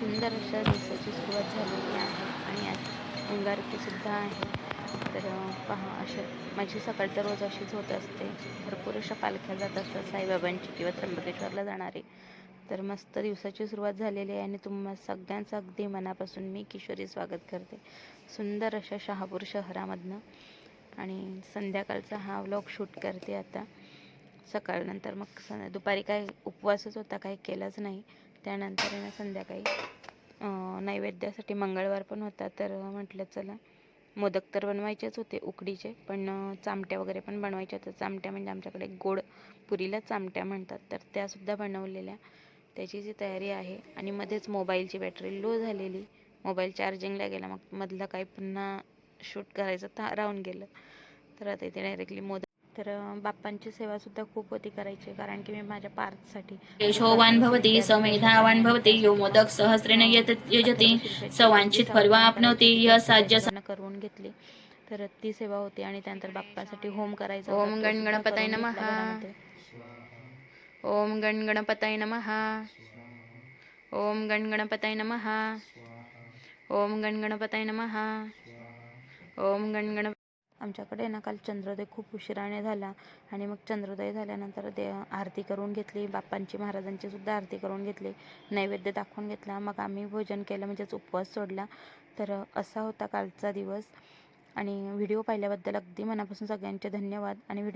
सुंदर अशा दिवसाची सुरुवात झालेली आहे आणि आज अंगारकीसुद्धा आहे. तर पहा अशा माझी सकाळ तर रोज अशीच होत असते. भरपूर अशा पालख्या जात असतात साईबाबांची किंवा त्र्यंबकेश्वरला जाणारी. तर मस्त दिवसाची सुरुवात झालेली आहे आणि तुम्हा सगळ्यांचं अगदी मनापासून मी किशोरी स्वागत करते. सुंदर अशा शहापूर शहरामधनं. आणि संध्याकाळचा हा व्लॉग शूट करते आता. सकाळनंतर मग स दुपारी काय उपवासच होता काही केलाच नाही. त्यानंतर ना संध्याकाळी नैवेद्यासाठी मंगळवार पण होता तर म्हटलं चला. मोदक तर बनवायचेच होते उकडीचे पण चामट्या वगैरे पण बनवायच्या होत्या. चामट्या म्हणजे आमच्याकडे गोड पुरीला चामट्या म्हणतात तर त्यासुद्धा बनवलेल्या. त्याची जी तयारी आहे आणि मध्येच मोबाईलची बॅटरी लो झालेली. मोबाईल चार्जिंगला गेला मग मधलं काही पुन्हा शूट करायचं था राहून गेलं. तर आता इथे डायरेक्टली मोदक तर बाप्पांची सेवासुद्धा खूप होती करायची कारण की मी माझ्या पार्थसाठी यशोवान भवति समेधावान भवति यो मोदक सहस्रेण यत यजति सवांचित फलवा आपनोति यह साज्य करून घेतली. तर ती सेवा होती आणि त्यानंतर बाप्पासाठी होम करायचा ओम गण सुद्धा गणपतये नमः. ओम गण गणपतये नमः. ओम गण गणपतये नमः. ओम गण गणपतये नमः. ओम गण गण आमच्याकडे ना काल चंद्रोदय खूप उशिराने झाला आणि मग चंद्रोदय झाल्यानंतर दे आरती करून घेतली बाप्पांची महाराजांची सुद्धा आरती करून घेतली नैवेद्य दाखवून घेतला मग आम्ही भोजन केलं म्हणजेच उपवास सोडला. तर असा होता कालचा दिवस आणि व्हिडिओ पाहिल्याबद्दल अगदी मनापासून सगळ्यांचे धन्यवाद आणि व्हिडिओ